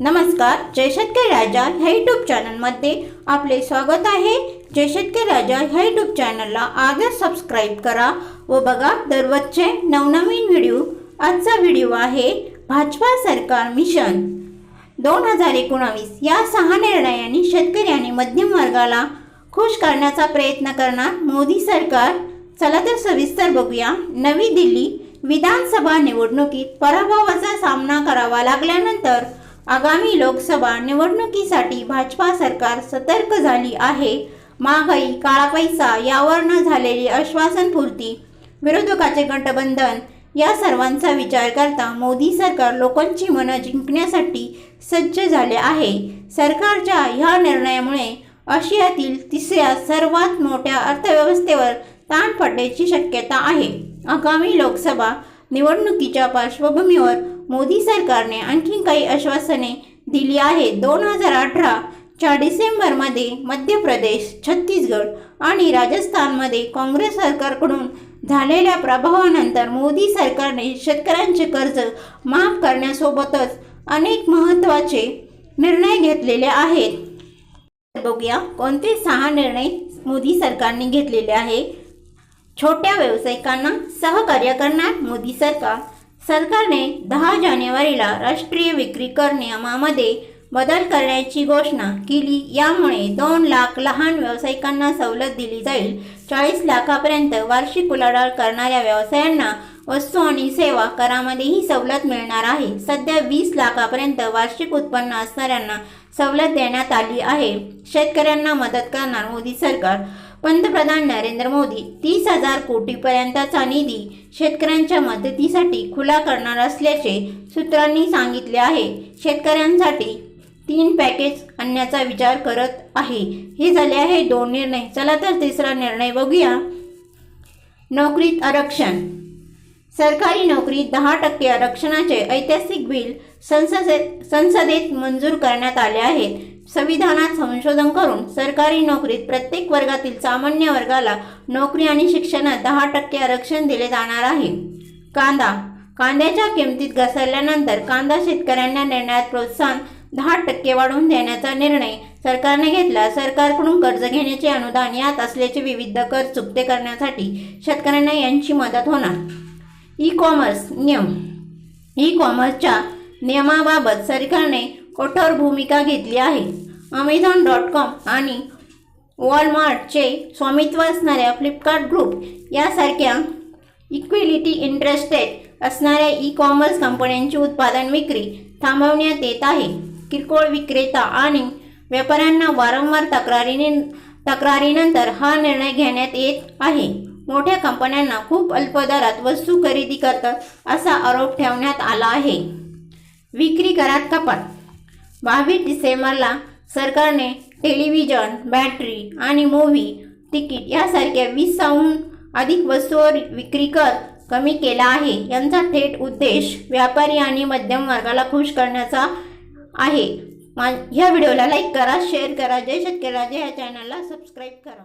नमस्कार जय शेतकरी राजा ह्या यूट्यूब चॅनलमध्ये आपले स्वागत आहे. जय शेतकरी राजा ह्या यूट्यूब चॅनलला आजच सबस्क्राईब करा व बघा दररोजचे नवनवीन व्हिडिओ आजचा व्हिडिओ आहे भाजपा सरकार मिशन दोन हजार एकोणावीस या सहा निर्णयांनी शेतकरी आणि मध्यम वर्गाला खुश करण्याचा प्रयत्न करणार मोदी सरकार. चला तर सविस्तर बघूया. नवी दिल्ली विधानसभा निवडणुकीत पराभवाचा सामना करावा लागल्यानंतर आगामी लोकसभा निवडणुकीसाठी भाजपा सरकार सतर्क झाली आहे. महागाई काळा पैसा यावर न झालेली आश्वासनपूर्ती विरोधकाचे गठबंधन या सर्वांचा विचार करता मोदी सरकार लोकांची मनं जिंकण्यासाठी सज्ज झाले आहे. सरकारच्या ह्या निर्णयामुळे आशियातील तिसऱ्या सर्वात मोठ्या अर्थव्यवस्थेवर ताण पडण्याची शक्यता आहे. आगामी लोकसभा निवडणुकीच्या पार्श्वभूमीवर मोदी सरकारने आणखी काही आश्वासने दिली आहेत. दोन हजार अठराच्या डिसेंबरमध्ये मध्य प्रदेश छत्तीसगड आणि राजस्थानमध्ये काँग्रेस सरकारकडून झालेल्या प्रभावानंतर मोदी सरकारने शेतकऱ्यांचे कर्ज माफ करण्यासोबतच अनेक महत्त्वाचे निर्णय घेतलेले आहेत. बघूया कोणते सहा निर्णय मोदी सरकारने घेतलेले आहे छोट्या व्यावसायिकांना सहकार्य करणार मोदी सरकार? सरकारने दहा जानेवारीला राष्ट्रीय विक्री कर नियमामध्ये बदल करण्याची घोषणा केली. यामुळे दोन लाख लहान व्यावसायिकांना सवलत दिली जाईल. चाळीस लाखापर्यंत वार्षिक उलाढाल करणाऱ्या व्यवसायांना वस्तू आणि सेवा करामध्येही सवलत मिळणार आहे. सध्या वीस लाखापर्यंत वार्षिक उत्पन्न असणाऱ्यांना सवलत देण्यात आली आहे. शेतकऱ्यांना मदत करणार मोदी सरकार पंतप्रधान नरेंद्र मोदी तीस हजार कोटीपर्यंतचा निधी शेतकऱ्यांच्या मदतीसाठी खुला करणार असल्याचे सूत्रांनी सांगितले आहे. शेतकऱ्यांसाठी तीन पॅकेज आणण्याचा विचार करत आहे. हे झाले आहे दोन निर्णय. चला तर तिसरा निर्णय बघूया. नोकरीत आरक्षण. सरकारी नोकरीत दहा टक्के आरक्षणाचे ऐतिहासिक बिल संसदेत संसदेत मंजूर करण्यात आले आहेत. संविधानात संशोधन करून सरकारी नोकरीत प्रत्येक वर्गातील सामान्य वर्गाला नोकरी आणि शिक्षणात दहा टक्के आरक्षण दिले जाणार आहे. कांदा. कांद्याच्या किमतीत घसरल्यानंतर कांदा शेतकऱ्यांना देण्यात प्रोत्साहन दहा टक्के वाढवून देण्याचा निर्णय सरकारने घेतला. सरकारकडून कर्ज घेण्याचे अनुदान यात असल्याचे विविध कर चुकते करण्यासाठी शेतकऱ्यांना यांची मदत होणार. ई कॉमर्स नियम. ई कॉमर्सच्या नियमाबाबत सरकारने कठोर भूमिका घेतली आहे. अमेझॉन डॉट कॉम आणि वॉलमार्टचे स्वामित्व असणाऱ्या फ्लिपकार्ट ग्रुप यासारख्या इक्विलिटी इंटरेस्टेड असणाऱ्या ई कॉमर्स कंपन्यांची उत्पादन विक्री थांबवण्यात येत आहे. किरकोळ विक्रेता आणि व्यापाऱ्यांना वारंवार तक्रारीने तक्रारीनंतर हा निर्णय घेण्यात येत आहे. मोठ्या कंपन्यांना खूप अल्प दरात वस्तू खरेदी करतात असा आरोप ठेवण्यात आला आहे. विक्री करात कपात. बावीस डिसेंबरला सरकारने टेलिव्हिजन बॅटरी आणि मूव्ही तिकीट यासारख्या वीसहून अधिक वस्तूवर विक्री कर कमी केला आहे. यांचा थेट उद्देश व्यापारी आणि मध्यम वर्गाला खुश करण्याचा आहे. मा ह्या व्हिडिओला लाईक करा शेअर करा. जय शेतकऱ्या जय या चॅनलला सबस्क्राईब करा.